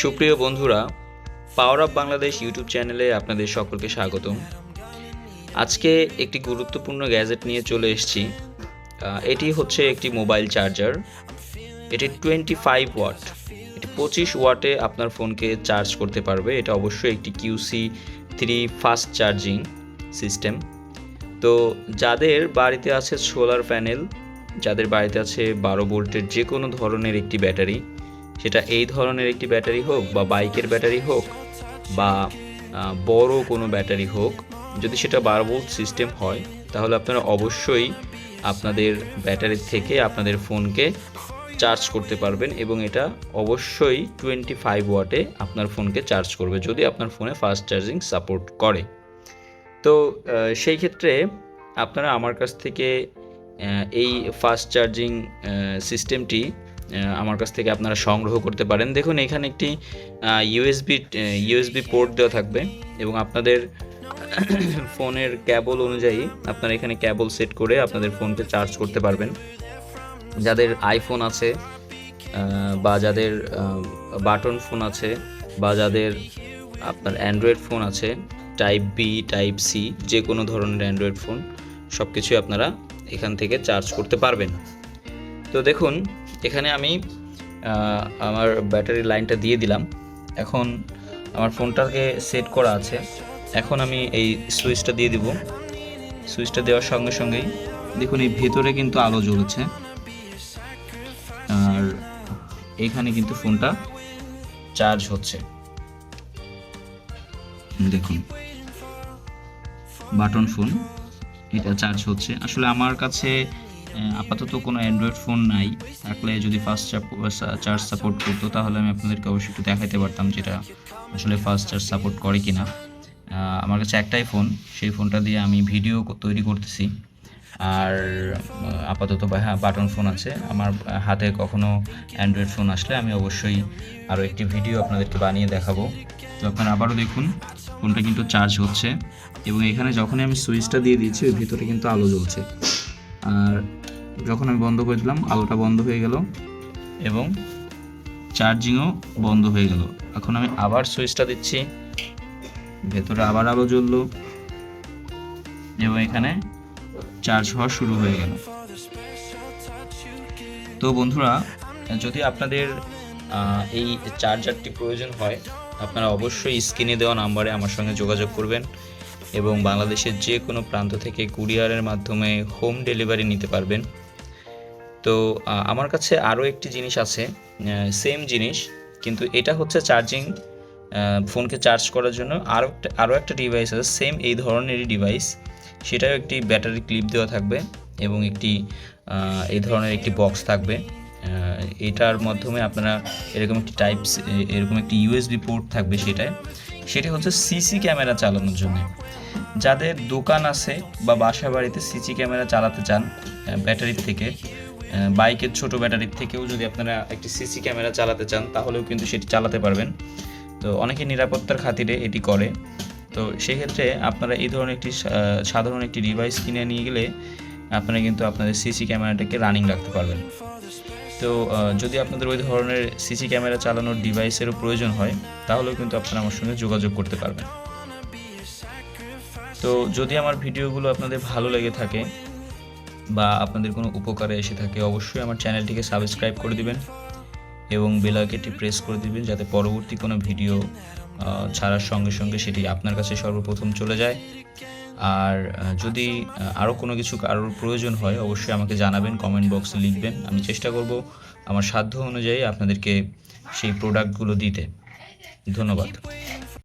সুপ্রিয় বন্ধুরা power of Bangladesh YouTube চ্যানেলে আপনাদের সকলকে স্বাগতম। আজকে একটি গুরুত্বপূর্ণ গ্যাজেট নিয়ে চলে এসেছি। এটি হচ্ছে একটি মোবাইল চার্জার এটি টোয়েন্টি ফাইভ ওয়াট এটি পঁচিশ ওয়াটে আপনার ফোনকে চার্জ করতে পারবে। এটা অবশ্যই একটি QC three fast charging system তো যাদের বাড়িতে আছে সোলার প্যানেল যাদের বাড়িতে আছে বারো ভোল্টের যে কোনো ধরনের একটি ব্যাটারি সেটা এই ধরনের একটি ব্যাটারি হোক বা বাইকের ব্যাটারি হোক বা বড় কোনো ব্যাটারি হোক, যদি সেটা বারো ভোল্ট সিস্টেম হয়, তাহলে আপনারা অবশ্যই আপনাদের ব্যাটারি থেকে আপনাদের ফোনকে চার্জ করতে পারবেন এবং এটা অবশ্যই টোয়েন্টি ফাইভ ওয়াটে আপনার ফোনকে চার্জ করবে যদি আপনার ফোনে ফাস্ট চার্জিং সাপোর্ট করে। তো সেই ক্ষেত্রে আপনারা আমার কাছ থেকে এই ফাস্ট চার্জিং সিস্টেমটি আমার কাছ থেকে আপনারা সংগ্রহ করতে পারেন। দেখুন, এখানে একটি ইউএসবি ইউএসবি পোর্ট দেওয়া থাকবে এবং আপনাদের ফোনের ক্যাবল অনুযায়ী আপনারা এখানে ক্যাবল সেট করে আপনাদের ফোনকে চার্জ করতে পারবেন। যাদের আইফোন আছে বা যাদের বাটন ফোন আছে, বা যাদের আপনার অ্যান্ড্রয়েড ফোন আছে টাইপ বি টাইপ সি যে কোনো ধরনের অ্যান্ড্রয়েড ফোন সব কিছুই আপনারা এখান থেকে চার্জ করতে পারবেন। তো দেখুন এখানে আমি আমার ব্যাটারি লাইনটা দিয়ে দিলাম। এখন আমার ফোনটাকে সেট করা আছে। এখন আমি এই সুইচটা দিয়ে দিব। সুইচটা দেওয়ার সঙ্গে সঙ্গেই দেখুন, এই ভেতরে কিন্তু আলো জ্বলছে। আর এখানে কিন্তু ফোনটা চার্জ হচ্ছে। দেখুন, বাটন ফোন এটা চার্জ হচ্ছে। আসলে আমার কাছে আপাতত কোনো অ্যান্ড্রয়েড ফোন নাই। থাকলে যদি ফাস্ট চার্জ সাপোর্ট করতো, তাহলে আমি আপনাদেরকে অবশ্যই একটু দেখাতে পারতাম যেটা আসলে ফাস্ট চার্জ সাপোর্ট করে কি না আমার কাছে একটাই ফোন সেই ফোনটা দিয়ে আমি ভিডিও তৈরি করতেছি। আর আপাতত হ্যাঁ বাটন ফোন আছে। আমার হাতে কখনো অ্যান্ড্রয়েড ফোন আসলে আমি অবশ্যই আরও একটি ভিডিও আপনাদেরকে বানিয়ে দেখাবো। তো আপনারা আবারও দেখুন ফোনটা কিন্তু চার্জ হচ্ছে। এবং এখানে যখনই আমি সুইচটা দিয়ে দিয়েছি ওই ভিতরে কিন্তু আলো জ্বলছে। আর যখন আমি বন্ধ করে দিলাম, আলোটা বন্ধ হয়ে গেল এবং চার্জিংও বন্ধ হয়ে গেল। এখন আমি আবার সুইচটা দিচ্ছি। ভেতরে আবার আলো জ্বললো এবং এখানে চার্জ হওয়া শুরু হয়ে গেল। তো বন্ধুরা, যদি আপনাদের এই চার্জারটি প্রয়োজন হয়, আপনারা অবশ্যই স্ক্রিনে দেওয়া নাম্বারে আমার সঙ্গে যোগাযোগ করবেন এবং বাংলাদেশের যে কোনো প্রান্ত থেকে কুরিয়ারের মাধ্যমে হোম ডেলিভারি নিতে পারবেন। তো আমার কাছে আরও একটি জিনিস আছে সেম জিনিস, কিন্তু এটা হচ্ছে চার্জিং ফোনকে চার্জ করার জন্য আরও একটা আরও একটা ডিভাইস আছে সেম এই ধরনেরই ডিভাইস সেটাও একটি ব্যাটারি ক্লিপ দেওয়া থাকবে এবং একটি এই ধরনের একটি বক্স থাকবে এটার মাধ্যমে আপনারা এরকম একটি টাইপ এরকম একটি ইউএসবি পোর্ট থাকবে সেটায়, সেটা হচ্ছে সিসি ক্যামেরা চালানোর জন্য। যাদের দোকান আছে বা বাসা বাড়িতে সিসি ক্যামেরা চালাতে চান ব্যাটারির থেকে বাইকের ছোট ব্যাটারির থেকেও যদি আপনারা একটি সিসি ক্যামেরা চালাতে চান, তাহলেও কিন্তু সেটি চালাতে পারবেন। তো অনেকে নিরাপত্তার খাতিরে এটি করে। তো সেক্ষেত্রে আপনারা এই ধরনের একটি সাধারণ একটি ডিভাইস কিনে নিয়ে গেলে আপনারা কিন্তু আপনাদের সিসি ক্যামেরাটাকে রানিং রাখতে পারবেন। তো যদি আপনাদের ওই ধরনের সিসি ক্যামেরা চালানোর ডিভাইসেরও প্রয়োজন হয়, তাহলেও কিন্তু আপনারা আমার সঙ্গে যোগাযোগ করতে পারবেন। তো যদি আমার ভিডিওগুলো আপনাদের ভালো লেগে থাকে বা আপনাদের কোনো উপকারে এসে থাকে, অবশ্যই আমার চ্যানেলটিকে সাবস্ক্রাইব করে দিবেন এবং বেল প্রেস করে দিবেন যাতে পরবর্তী কোনো ভিডিও ছাড়ার সঙ্গে সঙ্গে সেটি আপনার কাছে সর্বপ্রথম চলে যায়। আর যদি আরও কোনো কিছু কারোর প্রয়োজন হয়, অবশ্যই আমাকে জানাবেন কমেন্ট বক্সে লিখবেন। আমি চেষ্টা করব আমার সাধ্য অনুযায়ী আপনাদেরকে সেই প্রোডাক্টগুলো দিতে। ধন্যবাদ।